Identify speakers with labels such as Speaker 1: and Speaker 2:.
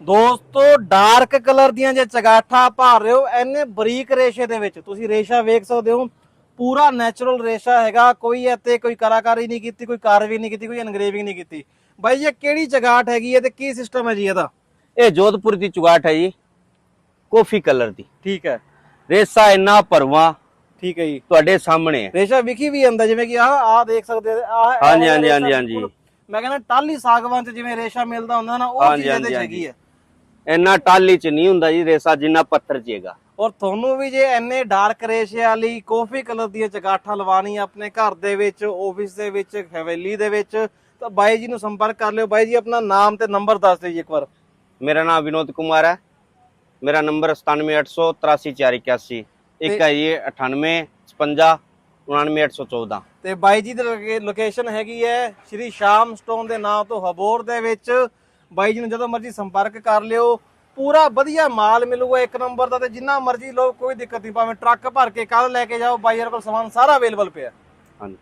Speaker 1: ਦੋਸਤੋ dark colour ਦੀਆਂ ਜੇ ਚਗਾਠਾਂ ਭਰ ਰਹੇ ਹੋ ਐਨੇ ਬਰੀਕ ਰੇਸ਼ੇ ਦੇ ਵਿੱਚ ਤੁਸੀਂ ਰੇਸ਼ਾ ਵੇਖ ਸਕਦੇ ਹੋ ਪੂਰਾ ਨੈਚੁਰਲ ਰੇਸ਼ਾ ਹੈਗਾ ਕੋਈ ਇੱਥੇ ਕੋਈ ਕਲਾਕਾਰੀ ਨਹੀਂ ਕੀਤੀ ਕੋਈ ਕਾਰਵੀ ਨਹੀਂ ਕੀਤੀ ਕੋਈ ਐਨਗਰੇਵਿੰਗ ਨਹੀਂ ਕੀਤੀ। ਬਾਈ ਇਹ ਕਿਹੜੀ ਚਗਾਠ ਹੈਗੀ ਹੈ ਤੇ ਕੀ ਸਿਸਟਮ ਹੈ ਜੀ ਇਹਦਾ?
Speaker 2: ਇਹ ਜੋਧਪੁਰ ਦੀ ਚੁਗਾਟ ਹੈ ਜੀ ਕਾਫੀ ਕਲਰ ਦੀ।
Speaker 1: ਠੀਕ ਹੈ।
Speaker 2: ਰੇਸਾ ਇੰਨਾ ਭਰਵਾ
Speaker 1: ਠੀਕ ਹੈ ਜੀ।
Speaker 2: ਤੁਹਾਡੇ ਸਾਹਮਣੇ ਹੈ।
Speaker 1: ਰੇਸ਼ਾ ਵਿਖੀ ਵੀ ਹੁੰਦਾ ਜਿਵੇਂ ਕਿ ਆਹ ਆਹ ਦੇਖ ਸਕਦੇ ਆ ਆਹ
Speaker 2: ਹਾਂਜੀ, ਹਾਂਜੀ, ਹਾਂਜੀ, ਹਾਂਜੀ।
Speaker 1: ਮੈਂ ਕਹਿੰਦਾ ਟਾਲੀ ਸਾਗਵਾਨ ਚ ਜਿਵੇਂ ਰੇਸ਼ਾ ਮਿਲਦਾ ਹੁੰਦਾ ਨਾ ਉਹ ਚੀਜ਼ ਇਹਦੇ ਚ ਹੈਗੀ ਹੈ।
Speaker 2: ਇੰਨਾ ਟਾਲੀ ਚ ਨਹੀਂ ਹੁੰਦਾ ਜੀ ਰੇਸਾ ਜਿੰਨਾ ਪੱਥਰ ਚ ਹੈਗਾ।
Speaker 1: ਔਰ ਤੁਹਾਨੂੰ ਵੀ ਜੇ ਐਨੇ ਡਾਰਕ ਰੇਸ਼ੇ ਵਾਲੀ ਕਾਫੀ ਕਲਰ ਦੀਆਂ ਚਗਾਠਾਂ ਲਵਾਣੀ ਆਪਣੇ ਘਰ ਦੇ ਵਿੱਚ ਆਫਿਸ ਦੇ ਵਿੱਚ ਹਵੇਲੀ ਦੇ ਵਿੱਚ ਤਾਂ ਬਾਈ ਜੀ ਨੂੰ ਸੰਪਰਕ ਕਰ ਲਿਓ। ਬਾਈ ਜੀ ਆਪਣਾ ਨਾਮ ਤੇ ਨੰਬਰ ਦੱਸ ਦਿਓ ਜੀ ਇੱਕ ਵਾਰ।
Speaker 2: ਮੇਰਾ ਨਾਮ ਵਿਨੋਦ ਕੁਮਾਰ ਹੈ। ਮੇਰਾ ਨੰਬਰ 9780834481 ਇੱਕ ਹੈ ਜੀ 98 56 99814
Speaker 1: ਤੇ ਬਾਈ ਜੀ ਦੀ ਲੋਕੇਸ਼ਨ ਹੈਗੀ ਹੈ ਸ਼੍ਰੀ ਸ਼ਾਮ ਸਟੋਨ ਦੇ ਨਾਮ ਤੋਂ ਹਬੋਰ ਦੇ ਵਿੱਚ। ਬਾਈ ਜੀ ਨੂੰ ਜਦੋਂ ਮਰਜ਼ੀ ਸੰਪਰਕ ਕਰ ਲਿਓ। ਪੂਰਾ ਵਧੀਆ ਮਾਲ ਮਿਲੂਗਾ ਇੱਕ ਨੰਬਰ ਦਾ ਤੇ ਜਿੰਨਾ ਮਰਜ਼ੀ ਲਓ, ਕੋਈ ਦਿੱਕਤ ਨਹੀਂ। ਭਾਵੇਂ ਟਰੱਕ ਭਰ ਕੇ ਕੱਲ ਲੈ ਕੇ ਜਾਓ, ਬਾਈ ਕੋਲ ਸਮਾਨ ਸਾਰਾ ਅਵੇਲੇਬਲ ਪਿਆ।
Speaker 2: ਹਾਂਜੀ।